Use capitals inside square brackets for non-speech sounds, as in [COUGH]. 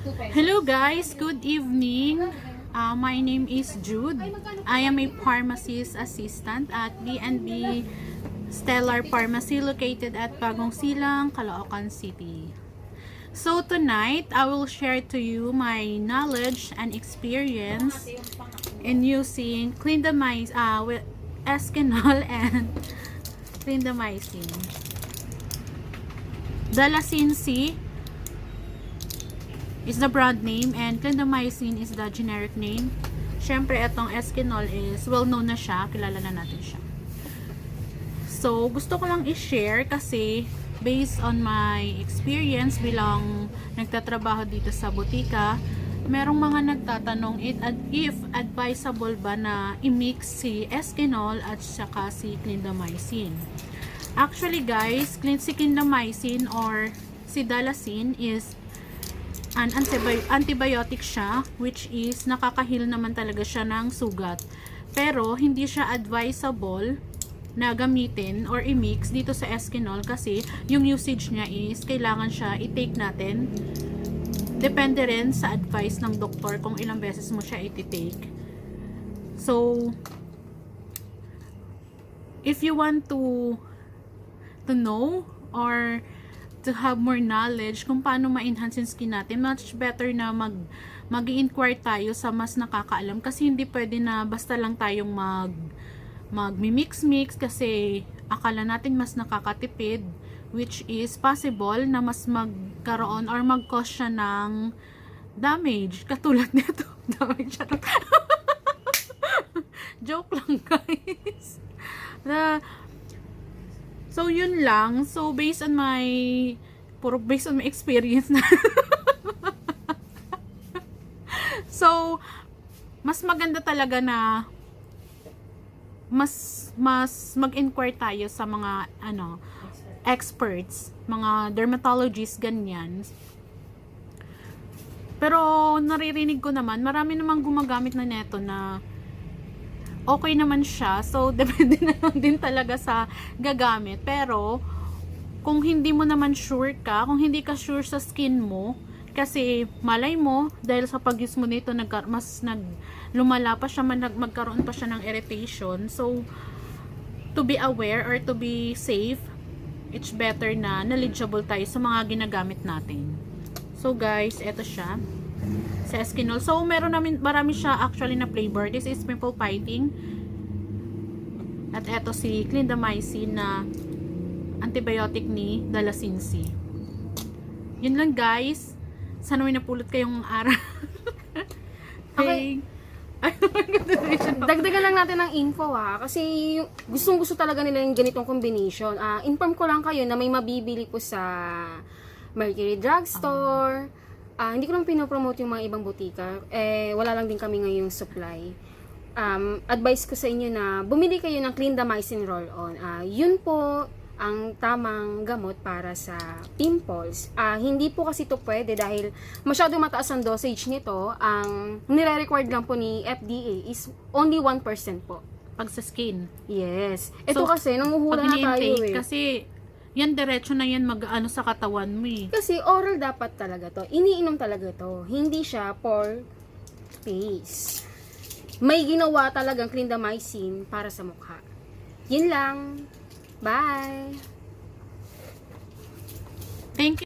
Hello guys, good evening. Uh, my name is Jude. I am a pharmacist assistant at B&B Stellar Pharmacy located at Bagong Silang, Caloocan City. So tonight, I will share to you my knowledge and experience in using clindamycin, uh, with Escanol [LAUGHS] and clindamycin. Dalacin C is the brand name and clindamycin is the generic name. Syempre, itong Escanol is well known na siya. Kilala na natin siya. So, gusto ko lang i-share kasi based on my experience bilang nagtatrabaho dito sa butika, merong mga nagtatanong it, if advisable ba na i-mix si Escanol at saka si clindamycin. Actually guys, si clindamycin or si dalacin is an antibi- antibiotic siya which is nakakahil naman talaga siya ng sugat. Pero hindi siya advisable na gamitin or i-mix dito sa Escanol kasi yung usage niya is kailangan siya i-take natin. Depende rin sa advice ng doktor kung ilang beses mo siya i-take. So, if you want to to know or to have more knowledge kung paano ma-enhance yung skin natin, much better na mag mag inquire tayo sa mas nakakaalam. Kasi hindi pwede na basta lang tayong mag magmi-mix-mix kasi akala natin mas nakakatipid which is possible na mas magkaroon or mag-cause siya ng damage. [LAUGHS] Katulad nito. [LAUGHS] Damage. Charot. [LAUGHS] Joke lang guys. Na so yun lang so based on my puro based on my experience na [LAUGHS] so mas maganda talaga na mas mas mag-inquire tayo sa mga ano experts, mga dermatologists ganyan. Pero naririnig ko naman, marami namang gumagamit na neto na okay naman siya. So [LAUGHS] depende na lang din talaga sa gagamit. Pero kung hindi mo naman sure ka, kung hindi ka sure sa skin mo, kasi malay mo dahil sa pag-use mo nito nag mas nag lumala pa siya man, nag, magkaroon pa siya ng irritation so to be aware or to be safe it's better na knowledgeable tayo sa mga ginagamit natin so guys eto siya sa Eskinol so meron namin marami siya actually na flavor this is pimple fighting at eto si clindamycin na antibiotic ni Dalacinsi yun lang guys sana may napulot kayong araw. [LAUGHS] Okay. Ay, Dagdagan lang natin ng info ha, kasi gustong gusto talaga nila yung ganitong combination. Ah, inform ko lang kayo na may mabibili po sa Mercury Drugstore. Ah, hindi ko lang pinopromote yung mga ibang butika. Eh, wala lang din kami ngayong supply. Um, advice ko sa inyo na bumili kayo ng clindamycin roll-on. Ah, yun po ang tamang gamot para sa pimples. Ah, hindi po kasi ito pwede dahil masyado mataas ang dosage nito. Ang nire-required lang po ni FDA is only 1% po. pag sa skin. Yes. Ito So, kasi, nanguhula Pag na tayo eh. kasi yan diretso na yan mag-ano sa katawan mo eh. Kasi oral dapat talaga to. Iniinom talaga to. Hindi siya for face. May ginawa talagang clindamycin para sa mukha. Yun lang. Bye! Thank you.